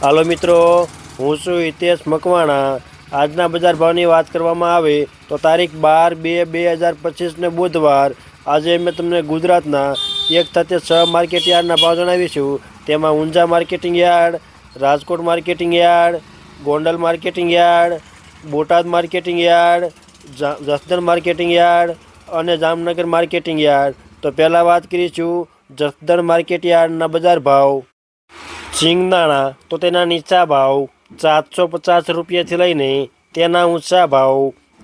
હાલો મિત્રો, હું છું હિતેશ મકવાણા. આજના બજાર ભાવની વાત કરવામાં આવે તો તારીખ બાર બે બે હજાર પચીસને બુધવાર. આજે મેં તમને ગુજરાતના એક સાથે છ માર્કેટ યાર્ડના ભાવ જણાવીશું તેમાં Unjha marketing yard, Rajkot marketing yard, Gondal marketing yard, Botad marketing yard Jasdan marketing yard અને જામનગર માર્કેટિંગ યાર્ડ. તો પહેલાં વાત કરીશું જસદણ માર્કેટ યાર્ડના બજાર ભાવ. શિંગદાણા તો તેના નીચા ભાવ સાતસો પચાસ રૂપિયાથી લઈને તેના ઊંચા ભાવ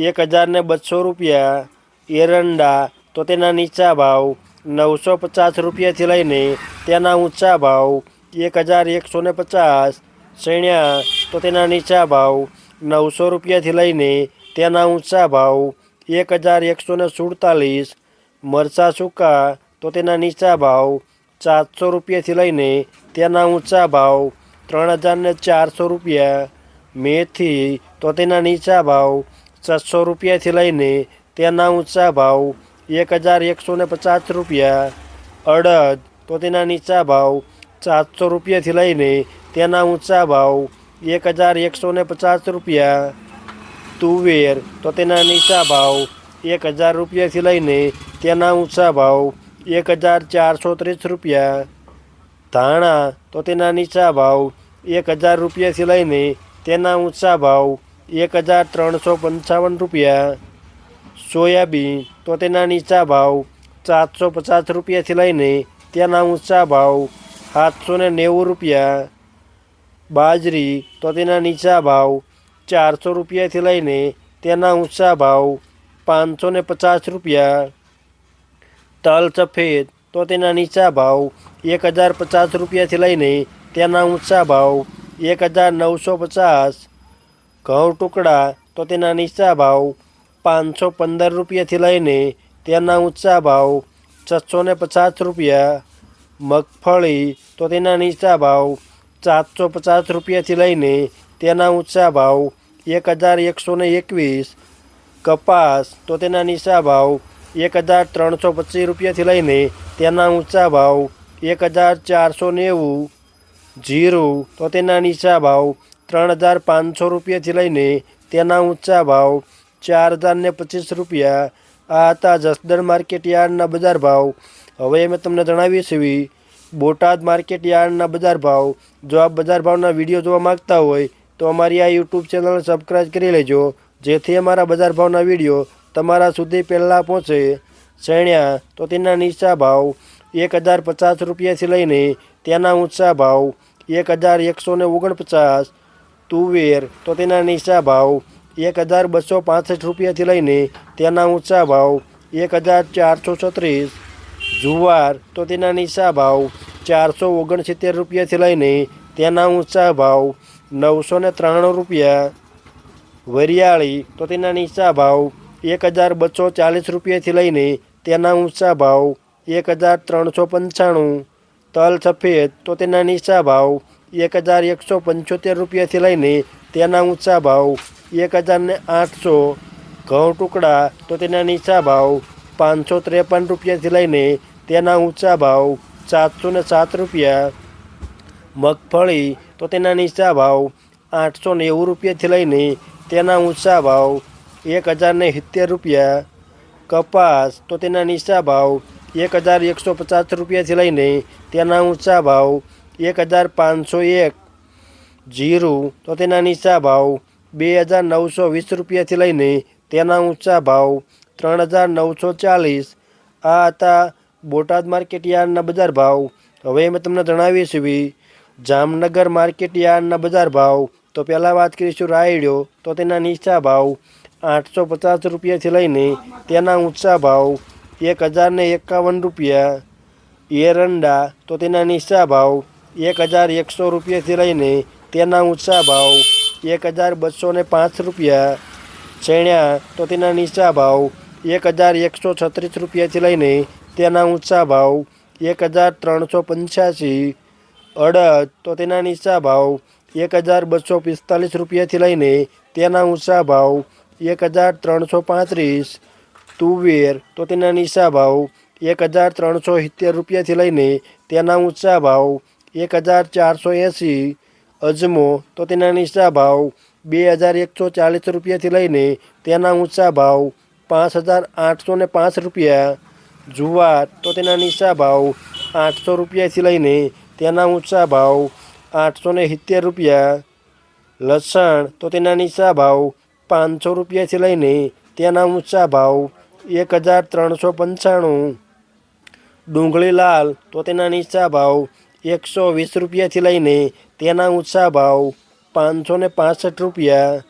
એક હજારને બસો રૂપિયા એરંડા તો તેના નીચા ભાવ નવસો પચાસ રૂપિયાથી લઈને તેના ઊંચા ભાવ એક હજાર એકસો ને પચાસ સૈણ્યા તો તેના નીચા ભાવ નવસો રૂપિયાથી લઈને તેના ઊંચા ભાવ એક હજાર એકસો ને સુડતાલીસ મરચાં સૂકા તો તેના નીચા ભાવ સાતસો રૂપિયાથી લઈને તેના ઊંચા ભાવ ત્રણ હજારને ચારસો રૂપિયા. મેથી તો તેના નીચા ભાવ છસો રૂપિયાથી લઈને તેના ઊંચા ભાવ એક હજાર એકસો ને પચાસ રૂપિયા. અડદ તો તેના નીચા ભાવ સાતસો રૂપિયાથી લઈને તેના ઊંચા ભાવ એક હજાર એકસો ને પચાસ રૂપિયા. તુવેર તો તેના નીચા ભાવ એક હજાર રૂપિયાથી લઈને તેના ઊંચા ભાવ એક હજાર ચારસો ત્રીસ રૂપિયા. ધાણા તો તેના નીચા ભાવ એક હજાર રૂપિયાથી લઈને તેના ઊંચા ભાવ એક હજાર ત્રણસો પંચાવન રૂપિયા. સોયાબીન તો તેના નીચા ભાવ સાતસો પચાસ રૂપિયાથી લઈને તેના ઊંચા ભાવ સાતસો ને નેવું રૂપિયા. બાજરી તો તેના નીચા ભાવ ચારસો રૂપિયાથી લઈને તેના ઊંચા ભાવ પાંચસો ને પચાસ રૂપિયા. તલ સફેદ, તો તેના નીચા ભાવ એક હજાર પચાસ રૂપિયાથી લઈને તેના ઊંચા ભાવ એક હજાર નવસો પચાસ. ઘઉં ટુકડા, તો તેના નીચા ભાવ પાંચસો પંદર રૂપિયાથી લઈને તેના ઊંચા ભાવ છસો ને પચાસ રૂપિયા. મગફળી, તો તેના નીચા ભાવ સાતસો પચાસ રૂપિયાથી લઈને તેના ઊંચા ભાવ એક હજાર એકસો ને એકવીસ. કપાસ, તો તેના નીચા ભાવ એક હજાર ત્રણસો પચીસ રૂપિયાથી લઈને તેના ઊંચા ભાવ એક હજાર ચારસો નેવું જીરું, તો તેના નીચા ભાવ ત્રણ હજાર પાંચસો રૂપિયાથી લઈને તેના ઊંચા ભાવ ચાર હજાર ને પચીસ રૂપિયા. આ હતા જસદણ માર્કેટ યાર્ડના બજાર ભાવ. હવે મેં તમને જણાવી છે બોટાદ માર્કેટ યાર્ડના બજાર ભાવ. જો આપ બજાર ભાવના વીડિયો જોવા માંગતા હોય, તો અમારી આ યુટ્યુબ ચેનલ સબસ્ક્રાઈબ કરી લેજો, જેથી અમારા બજાર ભાવના વીડિયો તમારા સુધી પહેલાં પહોંચે શેણ્યા તો તેના નીચા ભાવ એક હજાર પચાસ રૂપિયાથી લઈને તેના ઊંચા ભાવ એક હજાર એકસો ને ઓગણપચાસ. તુવેર તો તેના નીચા ભાવ એક હજાર બસો પાંસઠ રૂપિયાથી લઈને તેના ઊંચા ભાવ એક હજાર ચારસો છત્રીસ. જુવાર તો તેના નીચા ભાવ ચારસો ઓગણસિત્તેર રૂપિયાથી લઈને તેના ઊંચા ભાવ નવસો ને ત્રાણું રૂપિયા. વરિયાળી તો તેના નીચા ભાવ એક હજાર બસો ચાલીસ રૂપિયાથી લઈને તેના ઊંચા ભાવ એક હજાર ત્રણસો પંચાણું. તલ સફેદ તો તેના નીચા ભાવ એક હજાર એકસો પંચોતેર રૂપિયાથી લઈને તેના ઊંચા ભાવ એક હજારને આઠસો. ઘઉં ટુકડા તો તેના નીચા ભાવ પાંચસો ત્રેપન રૂપિયાથી લઈને તેના ઊંચા ભાવ સાતસો ને સાત રૂપિયા. મગફળી તો તેના નીચા ભાવ આઠસો નેવું રૂપિયાથી લઈને તેના ઊંચા ભાવ એક હજાર ને સિત્તેર રૂપિયા. કપાસ તો તેના નીચા ભાવ એક હજાર એકસો પચાસ રૂપિયાથી લઈને તેના ઊંચા ભાવ એક હજાર પાંચસો એક. જીરું તો તેના નીચા ભાવ બે હજાર નવસો વીસ રૂપિયાથી લઈને તેના ઊંચા ભાવ ત્રણ હજાર નવસો ચાલીસ. આ હતા બોટાદ માર્કેટ યાર્ડના બજાર ભાવ. હવે મેં તમને જણાવીએ છીએ, જામનગર માર્કેટ યાર્ડના બજાર ભાવ. તો પહેલાં વાત કરીશું રાયડ્યો તો તેના નીચા ભાવ આઠસો પચાસ રૂપિયાથી લઈને તેના ઊંચા ભાવ એક હજાર ને એકાવન રૂપિયા. એરંડા તો તેના નીચા ભાવ એક હજાર એકસો રૂપિયાથી લઈને તેના ઊંચા ભાવ એક હજાર બસો ને પાંચ રૂપિયા. ચણ્યા તો તેના નીચા ભાવ એક હજાર એકસો છત્રીસ રૂપિયાથી લઈને તેના ઊંચા ભાવ એક હજાર ત્રણસો પંચ્યાસી. અડદ તો તેના નીચા ભાવ એક હજાર બસો પિસ્તાલીસ રૂપિયાથી લઈને તેના ઊંચા ભાવ એક હજાર ત્રણસો પાંત્રીસ, તુવેર તો તેના નીચા ભાવ એક હજાર ત્રણસો સિત્તેર રૂપિયાથી લઈને તેના ઊંચા ભાવ એક હજાર ચારસો એંસી, અજમો તો તેના નીચા ભાવ બે હજાર એકસો ચાલીસ રૂપિયાથી લઈને તેના ઊંચા ભાવ પાંચ હજાર આઠસો ને પાંચ રૂપિયા, જુવાર તો તેના નીચા ભાવ આઠસો રૂપિયાથી લઈને તેના ઊંચા ભાવ આઠસો સિત્તેર રૂપિયા, લસણ તો તેના નીચા ભાવ પાંચસો રૂપિયાથી લઈને તેના ઊંચા ભાવ એક હજાર ત્રણસો પંચાણું. ડુંગળી લાલ તો તેના નીચા ભાવ એકસો વીસ રૂપિયાથી લઈને તેના ઊંચા ભાવ પાંચસો ને પાસઠ રૂપિયા.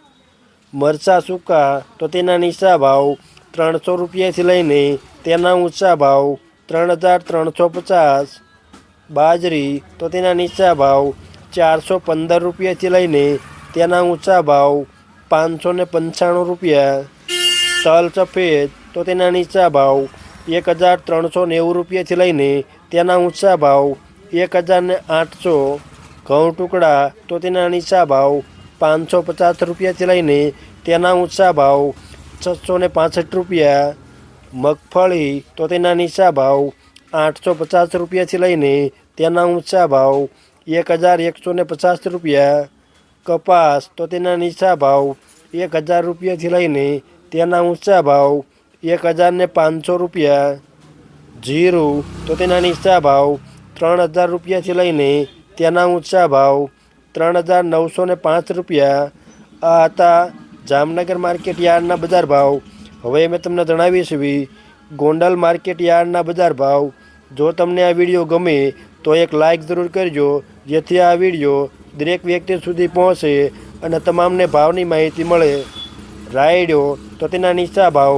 મરચાં સૂકા તો તેના નીચા ભાવ ત્રણસો રૂપિયાથી લઈને તેના ઊંચા ભાવ ત્રણ હજાર ત્રણસો પચાસ. બાજરી તો તેના નીચા ભાવ ચારસો પંદર રૂપિયાથી લઈને તેના ઊંચા ભાવ પાંચસો ને પંચાણું રૂપિયા. તલ સફેદ, તો તેના નીચા ભાવ એક હજાર ત્રણસો નેવું રૂપિયાથી લઈને તેના ઊંચા ભાવ એક હજાર ને આઠસો. ઘઉં ટુકડા, તો તેના નીચા ભાવ પાંચસો પચાસ રૂપિયાથી લઈને તેના ઊંચા ભાવ છસો ને પાસઠ રૂપિયા. મગફળી, તો તેના નીચા ભાવ આઠસો પચાસ રૂપિયાથી લઈને તેના ઊંચા ભાવ એક હજાર એકસો ને પચાસ રૂપિયા. કપાસ તો તેના નીચા ભાવ એક હજાર રૂપિયાથી લઈને તેના ઊંચા ભાવ એક હજાર ને પાંચસો રૂપિયા. જીરું તો તેના નીચા ભાવ ત્રણ હજાર રૂપિયાથી લઈને તેના ઊંચા ભાવ ત્રણ હજાર નવસો ને પાંચ રૂપિયા. આ હતા જામનગર માર્કેટ યાર્ડના બજાર ભાવ. હવે મેં તમને જણાવીશું ગોંડલ માર્કેટ યાર્ડના બજાર ભાવ. જો તમને આ વીડિયો ગમે તો એક લાઈક જરૂર કરજો, જેથી આ વીડિયો દરેક વ્યક્તિ સુધી પહોંચે અને તમામને ભાવની માહિતી મળે. રાયડો તો તેના નીચા ભાવ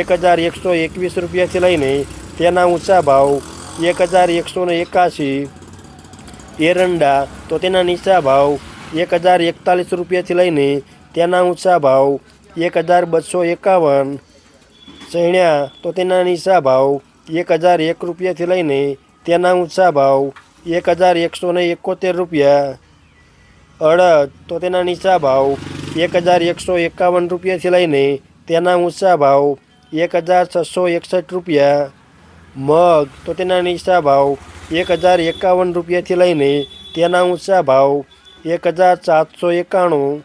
એક હજાર એકસો એકવીસ રૂપિયાથી લઈને તેના ઊંચા ભાવ એક હજાર એકસો ને એકાશી. એરંડા તો તેના નીચા ભાવ એક હજાર એકતાલીસ રૂપિયાથી લઈને તેના ઊંચા ભાવ એક હજાર બસો એકાવન. ચણ્યા તો તેના નીચા ભાવ એક હજાર એક રૂપિયાથી લઈને તેના ઊંચા ભાવ એક હજાર એકસો ને એકોતેર રૂપિયા. અડદ તો તેના નીચા ભાવ એક હજાર એકસો એકાવન રૂપિયાથી લઈને તેના ઊંચા ભાવ એક હજાર છસો એકસઠ રૂપિયા. મગ, તો તેના નીચા ભાવ એક હજાર એકાવન રૂપિયાથી લઈને તેના ઊંચા ભાવ એક હજાર સાતસો એકાણું.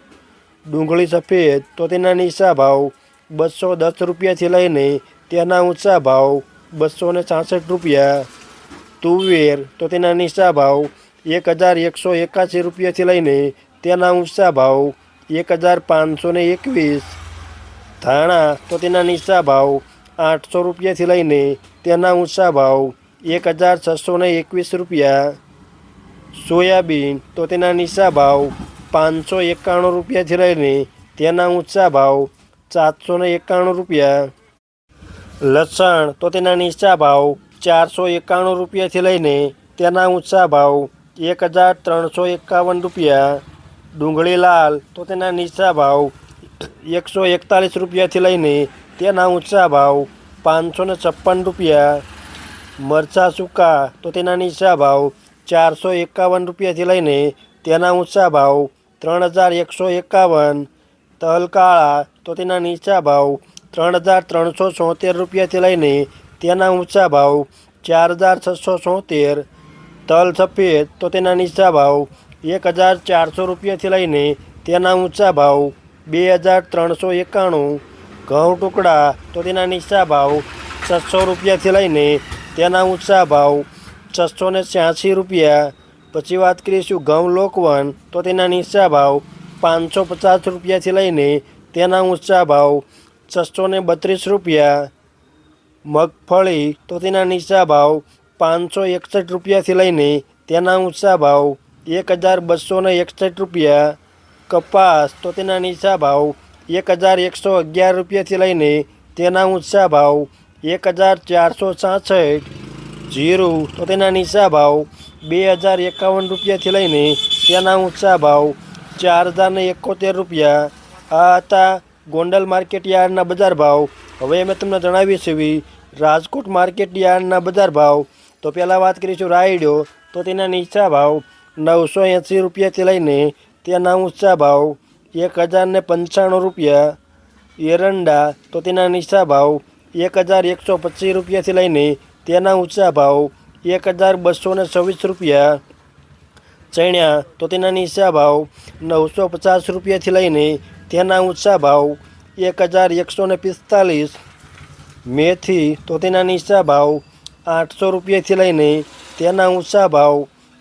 ડુંગળી સફેદ, તો તેના નીચા ભાવ બસો દસ રૂપિયાથી લઈને તેના ઊંચા ભાવ બસો ને રૂપિયા. તુવેર, તો તેના નીચા ભાવ એક હજાર એકસો એકાસી રૂપિયાથી લઈને તેના ઊંચા ભાવ એક હજાર પાંચસો ને એકવીસ. ધાણા તો તેના નીચા ભાવ આઠસો રૂપિયાથી લઈને તેના ઊંચા ભાવ એક હજાર છસો ને એકવીસ રૂપિયા. સોયાબીન તો તેના નીચા ભાવ પાંચસો એકાણું રૂપિયાથી લઈને તેના ઊંચા ભાવ સાતસો ને એકાણું રૂપિયા. લસણ તો તેના નીચા ભાવ ચારસો એકાણું રૂપિયાથી લઈને તેના ઊંચા ભાવ એક હજાર ત્રણસો એકાવન રૂપિયા ડુંગળી લાલ તો તેના નીચા ભાવ એકસો એકતાલીસ રૂપિયાથી લઈને તેના ઊંચા ભાવ પાંચસો ને છપ્પન રૂપિયા મરચાં સૂકા તો તેના નીચા ભાવ ચારસો એકાવન રૂપિયાથી લઈને તેના ઊંચા ભાવ ત્રણ હજાર એકસો એકાવન તલ કાળા તો તેના નીચા ભાવ ત્રણ હજાર ત્રણસો છોતેર રૂપિયાથી લઈને તેના ઊંચા ભાવ ચાર હજાર છસો છોતેર તલ સફેદ તો તેના નીચા ભાવ એક હજાર ચારસો રૂપિયાથી લઈને તેના ઊંચા ભાવ બે હજાર ત્રણસો એકાણું. ઘઉં ટુકડા તો તેના નીચા ભાવ છસો રૂપિયાથી લઈને તેના ઊંચા ભાવ છસો ને છ્યાસી રૂપિયા. પછી વાત કરીશું ઘઉં લોકવન તો તેના નીચા ભાવ પાંચસો પચાસ રૂપિયાથી લઈને તેના ઊંચા ભાવ છસો બત્રીસ રૂપિયા. મગફળી તો તેના નીચા ભાવ પાંચસો એકસઠ રૂપિયાથી લઈને તેના ઊંચા ભાવ એક હજાર બસો એકસઠ રૂપિયા, કપાસ તો તેના નીચા ભાવ એક હજાર એકસો અગિયાર રૂપિયાથી લઈને તેના ઊંચા ભાવ એક હજાર ચારસો છાસઠ જીરું તો તેના નીચા ભાવ બે હજાર એકાવન રૂપિયાથી લઈને તેના ઊંચા ભાવ ચાર હજાર ને એકોતેર રૂપિયા. આ હતા ગોંડલ માર્કેટ યાર્ડના બજાર ભાવ. હવે મેં તમને જણાવીએ છીએ, રાજકોટ માર્કેટ યાર્ડના બજાર ભાવ તો પહેલાં વાત કરીશું રાયડો. તો તેના નીચા ભાવ નવસો એંસી રૂપિયાથી લઈને તેના ઊંચા ભાવ એક હજાર ને પંચાણું રૂપિયા. એરંડા, તો તેના નીચા ભાવ એક હજાર એકસો પચીસ રૂપિયાથી લઈને તેના ઊંચા ભાવ એક હજાર બસો ને છવ્વીસ રૂપિયા. ચણ્યા, તો તેના નીચા ભાવ નવસો પચાસ રૂપિયાથી લઈને તેના ઊંચા ભાવ એક હજાર એકસો ને પિસ્તાલીસ. મેથી, તો તેના નીચા ભાવ આઠસો રૂપિયાથી લઈને તેના ઊંચા ભાવ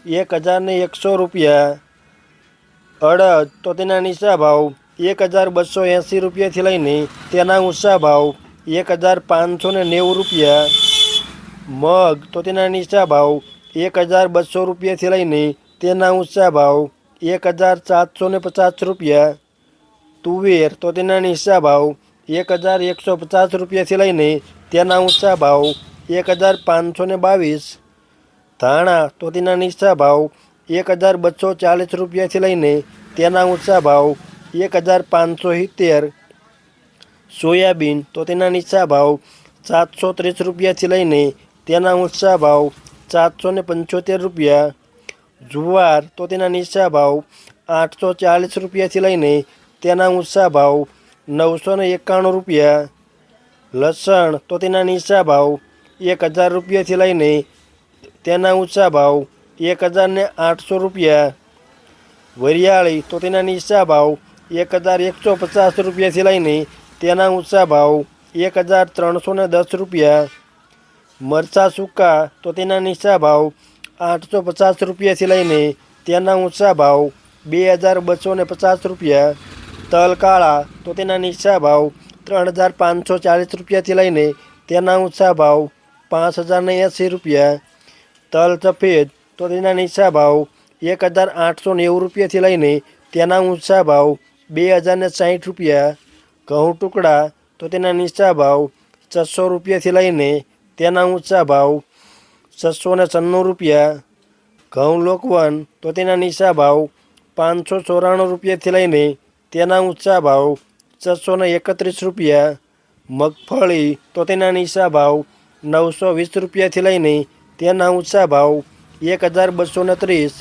એક હજારને એકસો રૂપિયા. અડદ તો તેના નીચા ભાવ એક હજાર બસો એંસી રૂપિયાથી લઈને તેના ઊંચા ભાવ એક હજાર પાંચસો ને નેવું રૂપિયા. મગ તો તેના નીચા ભાવ એક હજાર બસો રૂપિયાથી લઈને તેના ઊંચા ભાવ એક હજાર સાતસો ને પચાસ રૂપિયા. તુવેર તો તેના નીચા ભાવ એક હજાર એકસો પચાસ રૂપિયાથી લઈને તેના ઊંચા ભાવ એક હજાર પાંચસો ને બાવીસ. ધાણા તો તેના નીચા ભાવ એક હજાર બસો ચાલીસ રૂપિયાથી લઈને તેના ઊંચા ભાવ એક હજાર પાંચસો સિત્તેર. સોયાબીન તો તેના નીચા ભાવ સાતસો ત્રીસ રૂપિયાથી લઈને તેના ઊંચા ભાવ સાતસો ને પંચોતેર રૂપિયા. જુવાર તો તેના નીચા ભાવ આઠસો ચાલીસ રૂપિયાથી લઈને તેના ઊંચા ભાવ નવસો ને એકાણું રૂપિયા. લસણ તો તેના નીચા ભાવ એક હજાર રૂપિયાથી લઈને તેના ઊંચા ભાવ એક હજારને આઠસો રૂપિયા. વરિયાળી તો તેના નીચા ભાવ એક હજાર એકસો પચાસ રૂપિયાથી લઈને તેના ઊંચા ભાવ એક હજાર ત્રણસો ને દસ રૂપિયા. મરચાં સૂકા તો તેના નીચા ભાવ આઠસો પચાસ રૂપિયાથી લઈને તેના ઊંચા ભાવ બે હજાર બસો ને પચાસ રૂપિયા. તલ કાળા તો તેના નીચા ભાવ ત્રણ હજાર પાંચસો ચાલીસ રૂપિયાથી લઈને તેના ઊંચા ભાવ પાંચ હજારને એંસી રૂપિયા. તલ સફેદ તો તેના નીચા ભાવ એક હજાર આઠસો નેવું રૂપિયાથી લઈને તેના ઊંચા ભાવ બે હજારને સાહીઠ રૂપિયા. ઘઉં ટુકડા તો તેના નીચા ભાવ છસો રૂપિયાથી લઈને તેના ઊંચા ભાવ છસો ને છન્નું રૂપિયા. ઘઉં લોકવન તો તેના નીચા ભાવ પાંચસો ચોરાણું રૂપિયાથી લઈને તેના ઊંચા ભાવ છસો એકત્રીસ રૂપિયા. મગફળી તો તેના નીચા ભાવ નવસો વીસ રૂપિયાથી લઈને તેના ઊંચા ભાવ એક હજાર બસો ત્રીસ.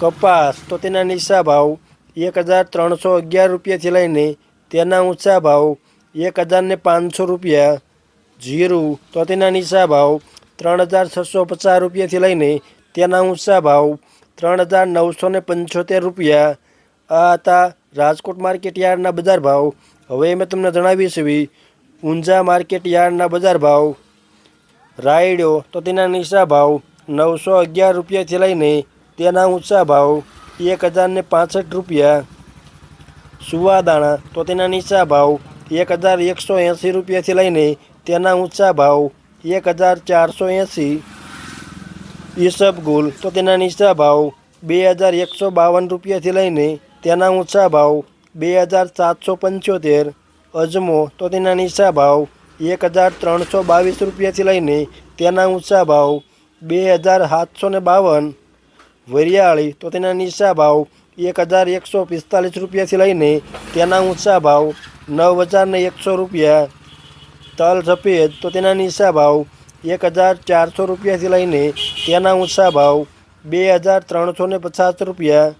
કપાસ તો તેના નીચા ભાવ એક હજાર ત્રણસો અગિયાર રૂપિયાથી લઈને તેના ઊંચા ભાવ એક હજાર ને પાંચસો રૂપિયા. જીરું તો તેના નીચા ભાવ ત્રણ હજાર છસો પચાસ રૂપિયાથી લઈને તેના ઊંચા ભાવ ત્રણ હજાર નવસો ને પંચોતેર રૂપિયા. આ હતા રાજકોટ માર્કેટ યાર્ડના બજાર ભાવ. હવે મેં તમને જણાવીશ એવી ઊંઝા માર્કેટ યાર્ડના બજાર ભાવ. રાયડો તો તેના નીચા ભાવ નવસો અગિયાર રૂપિયાથી લઈને તેના ઊંચા ભાવ એક હજારને પાસઠ રૂપિયા. સુવાદાણા તો તેના નીચા ભાવ એક હજાર એકસો એંસી રૂપિયાથી લઈને તેના ઊંચા ભાવ એક હજાર ચારસો એંસી. ઈસબગુલ તો તેના નીચા ભાવ બે હજાર એકસો બાવન રૂપિયાથી લઈને તેના ઊંચા ભાવ બે હજાર સાતસો પંચોતેર. અજમો તો તેના નીચા ભાવ એક હજાર ત્રણસો બાવીસ રૂપિયાથી લઈને તેના ઊંચા ભાવ બે હજાર સાતસો ને બાવન. વરિયાળી તો તેના નીચા ભાવ એક હજાર એકસો પિસ્તાલીસ રૂપિયાથી લઈને તેના ઊંચા ભાવ નવ હજાર ને એકસો રૂપિયા. તલ સફેદ તો તેના નીચા ભાવ એક હજાર ચારસો રૂપિયાથી લઈને તેના ઊંચા ભાવ બે હજાર ત્રણસો ને પચાસ રૂપિયા.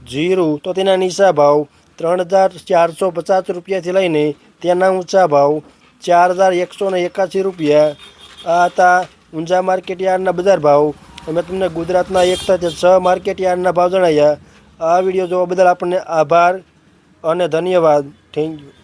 જીરું તો તેના નીચા ભાવ ત્રણ હજાર ચારસો પચાસ રૂપિયાથી લઈને તેના ઊંચા ભાવ ચાર હજાર એકસો ને એકાસી રૂપિયા. આ હતા ઊંઝા માર્કેટ યાર્ડના બજાર ભાવ. અમે તમને ગુજરાતના એક સાથે છ માર્કેટ યાર્ડના ભાવ જણાવ્યા. આ વીડિયો જોવા બદલ આપણને આભાર અને ધન્યવાદ. Thank you.